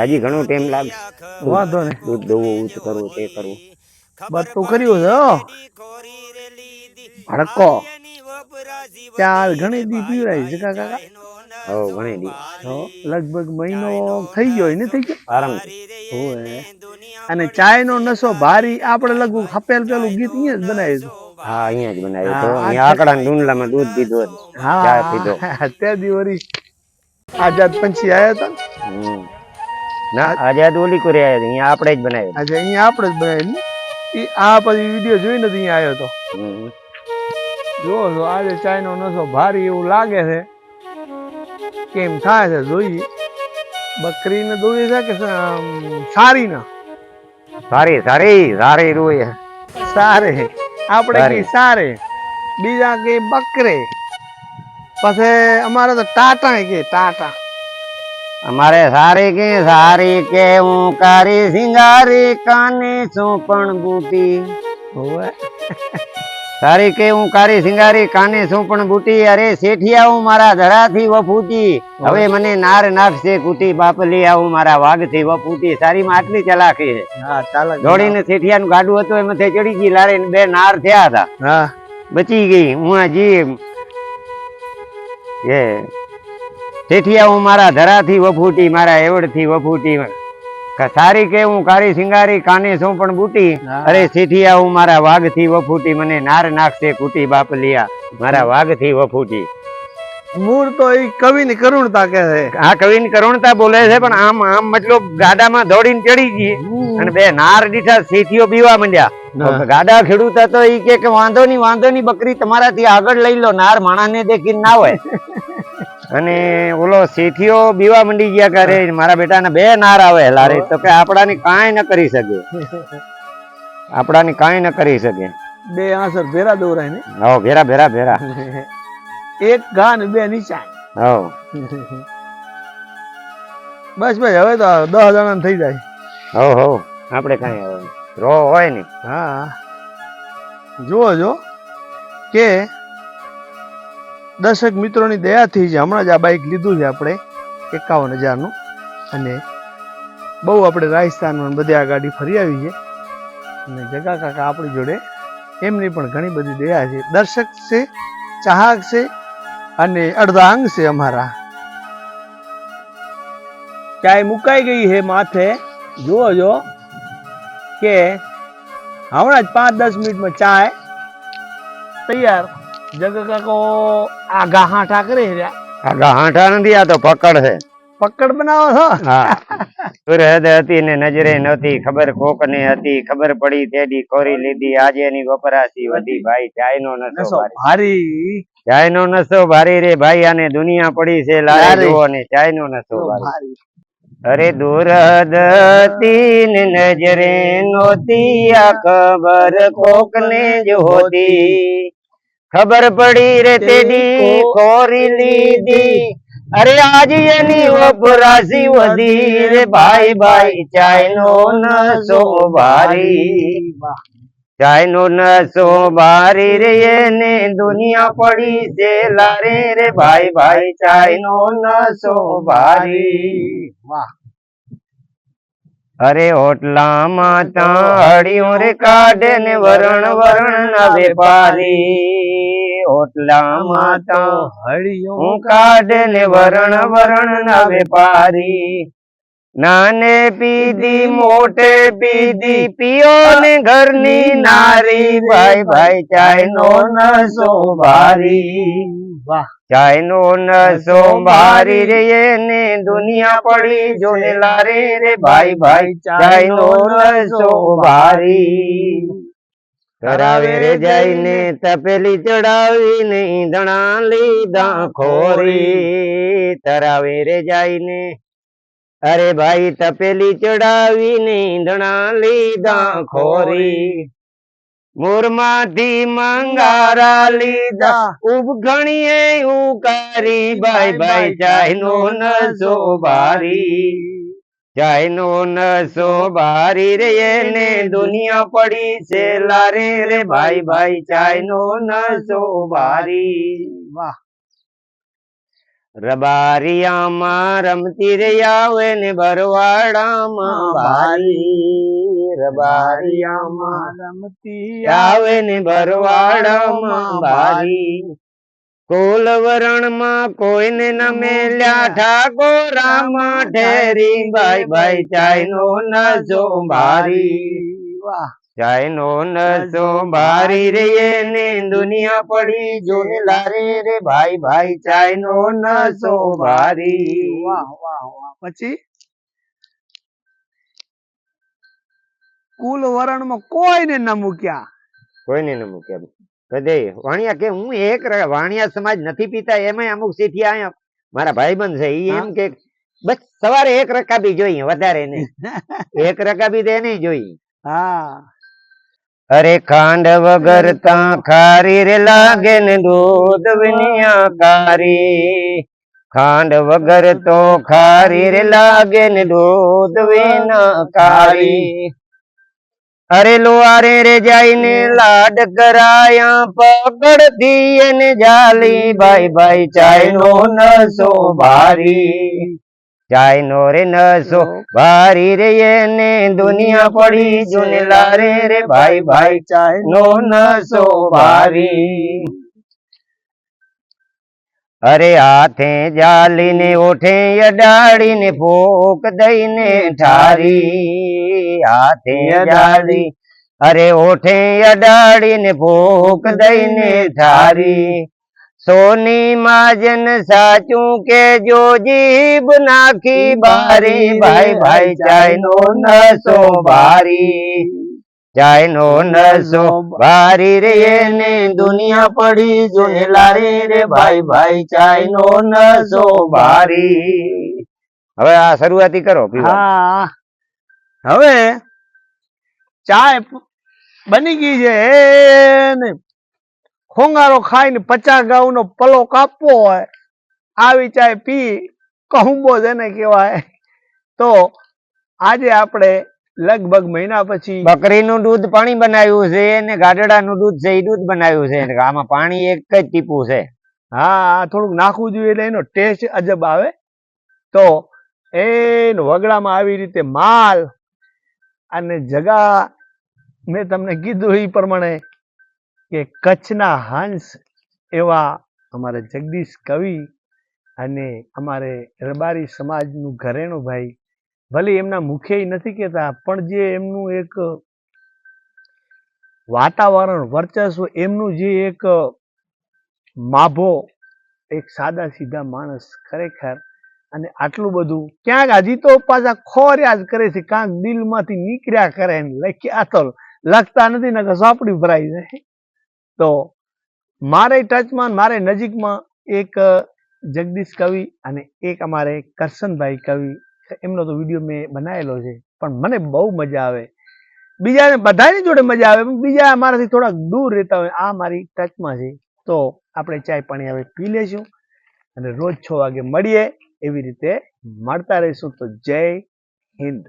હજી ઘણો ટાઈમ લાગશે વાંધો ને દૂધ દોવું ઊંચ કરવું તે કરવું. બસ કર્યું છે હડકો ચાર ઘણી દી પીવડાય છે કાકા. કાકા હો ઘણી દી. તો લગભગ મહિનો થઈ ગયો ને થઈ ગયો? આરામથી ઓય અને ચાય નો નશો ભારી આપણે લગભગ હપેલ પેલું ગીત અહીંયા જ બનાવ્યું હતું હા અહીંયા જ બનાવ્યું તો અહીંયા આકડા ડુંડલામાં દૂધ પીધું હા પીધો. તે દિવરી આઝાદ પંછી આયા હતા ને? ના આઝાદ ઓલી કરી આવ્યા હતા. અહીંયા આપણે જ બનાવ્યો આજે અહીંયા આપણે જ બનાવ્યું ને? ઈ આ પછી વીડિયો જોઈને જ અહીંયા આવ્યો હતો. જો જો આજે ચાયનો નશો ભારી એવું લાગે છે. કેમ થાય છે જોઈએ. બકરીને દોવી છે કે સારી સારીના? સારી સારી સારી રોય સારે. આપણે. સારે. બીજા કે બકરે. પછી અમારે તો ટાટા કે ટાટા. અમારે સારી કે સારી કે હું કારી સિંગારી કાને છું પણ બૂટી? સારી કે હું કારી સિંગારી કાને છું પણ બૂટી? અરે શેઠિયા હું મારા ધરાથી વફૂટી. હવે. મને નાર નાખશે કુટી બાપલી આવું મારા વાઘથી વફૂટી. સારી માં આટલી ચલાકી છે. દોડીને શેઠિયાનું ગાડું હતું એમાંથી ચડી ગઈ લારે બે નાર થયા હતા. બચી ગઈ. હું હજી એ તેથી હું મારા ધરાથી વફૂટી મારા એવડથી વફૂટી સારી કે હું કારી સિંગારી કાને શું પણ બૂટી? અરે શેઠિયા હું મારા વાઘથી વફૂટી મને નાર નાખશે બાપ લિયા. મારા વાઘથી વફૂટી. મૂળ તો એ કવિની કરુણતા કે છે. આ કવિની કરુણતા બોલે છે પણ આમ આમ મતલબ ગાડામાં દોડીને ચડી ગઈ. અને બે નાર દીઠા શેઠીઓ બીવા માંડ્યા. ગાડા ખેડૂતા તો ઈ કે વાંધો નહીં વાંધો નહીં બકરી તમારાથી આગળ લઈ લો નાર માણાને દેખીને ના હોય. અને ઓલો શેઠીઓ બીવા મંડી ગયા કરે મારા બેટાના બે નાર આવે લારે તો કે આપડાની કાંઈ ન કરી શકે. આપડાની કાંઈ ન કરી શકે. બે આસર ભેરા દોરાય ને. હો ભેરા ભેરા ભેરા. એક ઘા ને બે નીચા હો. બસ ભાઈ હવે તો દસ જણા થઈ જાય. હો હો આપણે કાંઈ હવે રો હોય ને. હા. જુઓ જો કે દર્શક મિત્રોની દયાથી જ હમણાં જ આ બાઇક લીધું છે આપણે એકાવન હજારનું. અને બહુ આપણે રાજસ્થાનમાં બધી આ ગાડી ફરી આવી છે. અને જગા કાકા આપણી જોડે એમની પણ ઘણી બધી દયા છે. દર્શક છે, ચાહક છે, અને અડધા અંગ છે અમારા. ચાય મુકાઈ ગઈ હે માથે? જુઓ જો કે હમણાં જ પાંચ દસ મિનિટમાં ચાય તૈયાર. જગ કાકો આ હાંઠા કરી રહ્યા. આ હાંઠા નથી આ તો પકડ છે. પકડ બનાવો છો? હા. સુરહદ હતી ને નજરે નહોતી ખબર કોક ને હતી ખબર પડી તેડી કોરી લીધી. આજે એની વપરાશી વધી ભાઈ ચાયનો નશો નસો ભારી. ચાય નો નશો ભારી રે ભાઈ આને દુનિયા પડી છે લારે લારે. જુઓ ને ચાયનો નશો ભારી. ભારી. અરે દુરહદ હતી નજરે નોતી આ ખબર કોક ને જ હોતી. ખબર પડી રે તેડી કોરી લીધી. અરે આજ એની વપરાશી વધી રે ભાઈ ભાઈ ચાયનો નસો ભારી ચાયનો નશો ભારી રે ને દુનિયા પડી છે. લારે રે ભાઈ ભાઈ ચાયનો ભારી વાહ. અરે હોટલામાં તાળીઓ રે કાઢે ને વરણ વરણ ના વેપારી. ઓટલા માતા હળિયો કાઢે ને વરણ વરણ ના વેપારી. નાને પીધી મોટે પીધી પીઓ ને ઘરની નારી ભાઈ ભાઈ ચાય નો નસો ભારી. ચાય નો નસો ભારી રે એને દુનિયા પડી જોને લારે રે ભાઈ ભાઈ ચાયનો નસો ભારી. કરાવે રે જઈને તપેલી ચડાવીને દણા લીધા ખોરી તરાવે રે જઈને અરે ભાઈ તપેલી ચડાવીને ઈંધણા લીધા ખોરી. મોરમાંથી મંગારા લીધા. ઉપઘણીએ ઉકારી. ભાઈ ભાઈ ચાયનો નસો ભારી. ચાયનો નસો ભારી રે એને દુનિયા પડી છે. લારે રે ભાઈ ભાઈ ચાયનો નસો ભારી. વાહ. રબારિયામાં રમતી રે આવે ને બરવાડામાં બારી. રબારિયામાં રમતી આવે ને બરવાડામાં બારી. કોલ વરણમાં કોઈને ન મેલ્યા ઠાકોરામાં ઠેરી ભાઈ ભાઈ ચાઈનો નસો ભારી વાહ. ચાઈનો નસો બારી રે ને દુનિયા પડી જોને લારે રે. ભાઈ ભાઈ ચાઈનો નસો ભારી વાહ વાહ વાહ. પછી? કુલ વરણમાં કોઈને ન મૂક્યા? કોઈને ન મૂક્યા? કદે વાણિયા કે હું એક વાણિયા સમાજ નથી પીતા એમાંય અમુક સીઠી અહીંયા મારા ભાઈબંધ છે ઈ એમ કે બસ સવારે એક રકાબી જોઈએ વધારે નહીં. એક રકાબી દે નહીં જોઈએ હા. અરે ખાંડ વગર તા ખારી રે લાગે ને દૂધ વિનિયા કારી ખાંડ વગર તો ખારી રે લાગે ને દૂધ વિના કારી અરે લુઆરે રે જઈને લાડ કરાયા પકડતી એને જાલી, ભાઈ ભાઈ ચાઈનો નસો ભારી ચાઈનો રે નસો. ભારી રે એને દુનિયા પડી જુનલા રે રે ભાઈ ભાઈ ચાઈનો નસો. ભારી. અરે હાથે જાલીને ઓઠે અડાડીને ફોક દઈને ઠારી. હાથે અડાડી અરે ઓઠે અડાડીને ફોક દઈને ઠારી. સોની માજન સાચું કે જો જીભ નાખી બારી. ભાઈ ભાઈ ચાઈનો નસો ભારી ચાઈનો નસો ભારી રે ને દુનિયા પડી જોને લારી રે. ભાઈ ભાઈ ચાઈનો નસો ભારી હવે આ શરૂઆતી કરો હા. હવે ચાય બની ગઈ છે ને ખોંગારો ખાઈને પચાસ ગાઉનો પલો કાપવો હોય આવી ચાય પી કહુંબો જેને કહેવાય. તો આજે આપણે લગભગ મહિના પછી બકરીનું દૂધ પાણી બનાવ્યું છે અને ગાડડાનું દૂધ છે એ દૂધ બનાવ્યું છે આમાં પાણી એક જ ટીપું છે. હા થોડુંક નાખવું જોઈએ એટલે એનો ટેસ્ટ અજબ આવે. તો એ વગડામાં આવી રીતે માલ અને જગા મેં તમને કીધું એ પ્રમાણે કે કચ્છના હંસ એવા અમારે જગદીશ કવિ અને અમારે રબારી સમાજનું ઘરેણું ભાઈ, ભલે એમના મુખે નથી કહેતા, પણ જે એમનું એક વાતાવરણ, વર્ચસ્વ, એમનું જે એક માભો, એક સાદા સીધા માણસ ખરેખર અને આટલું બધું ક્યાંક હજી તો પાછા ખોર્યા જ કરે છે ક્યાંક દિલમાંથી નીકળ્યા કરે લખ્યા તો લખતા નથી ને સોપડી ભરાઈ જાય. તો મારે ટચમાં મારે નજીકમાં એક જગદીશ કવિ અને એક અમારે કરશનભાઈ કવિ. એમનો તો વીડિયો મેં બનાવેલો છે, પણ મને બહુ મજા આવે. બીજાને બધાની જોડે મજા આવે બીજા અમારાથી થોડાક દૂર રહેતા હોય, આ મારી ટચમાં છે. તો આપણે ચાય પાણી હવે પી લેશું અને રોજ છ વાગે મળીએ એવી રીતે મળતા રહીશું. તો જય હિન્દ.